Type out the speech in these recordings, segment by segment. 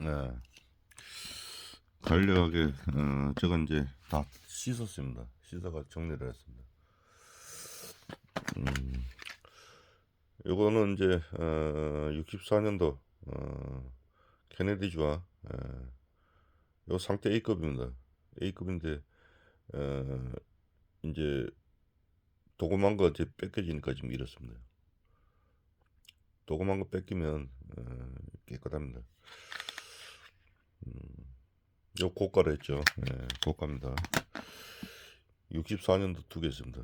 네. 간략하게 어, 제가 이제 다 씻었습니다. 씻어가 정리를 했습니다. 음, 요거는 이제 어, 64년도 어, 케네디주와 에, 요 상태 A급입니다. A급인데 어, 이제 도금한 거 이제 뺏겨지니까 지금 이렇습니다. 도금한 거 뺏기면 어, 깨끗합니다. 요 고가로 했죠. 예, 고가입니다. 64년도 두 개 있습니다.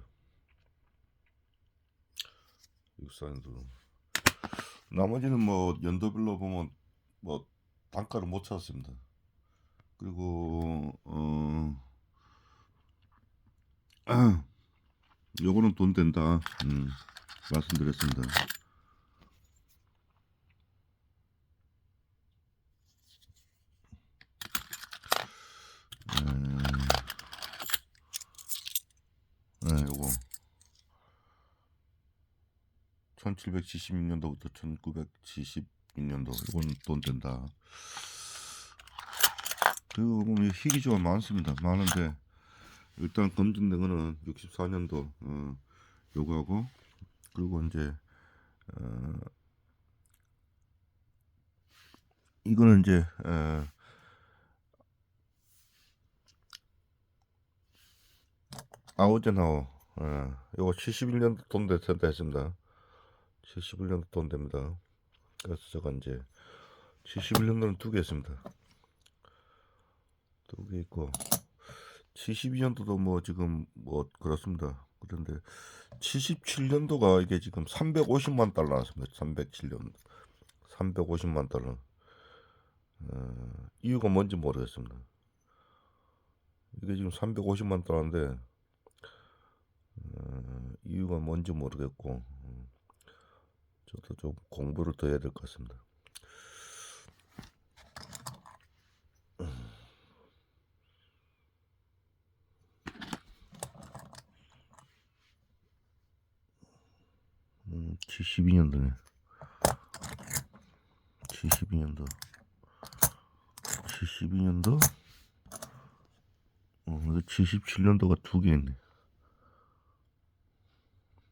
64년도. 나머지는 뭐 연도별로 보면 뭐 단가를 못 찾았습니다. 그리고 어 요거는 돈 된다. 음, 말씀드렸습니다. 네, 요거 1776년도부터 1976년도 이건 돈 된다. 그리고 보면 희귀조가 많습니다. 많은데 일단 검증된 거는 64년도 어, 요거하고 그리고 이제 어, 이거는 이제 어, 아우젠하우 어, 요거 71년도 돈 됐다 했습니다. 71년도 돈 됩니다. 그래서 제가 이제 71년도는 두개 했습니다. 두 개 있고 72년도도 뭐 지금 뭐 그렇습니다. 그런데 77년도가 이게 지금 350만 달러 나왔습니다. 307년 350만 달러. 어, 이유가 뭔지 모르겠습니다. 이게 지금 350만 달러인데 어, 이유가 뭔지 모르겠고 음, 저도 좀 공부를 더 해야 될 것 같습니다. 음, 72년도네. 72년도. 72년도. 어, 77년도가 두 개 있네.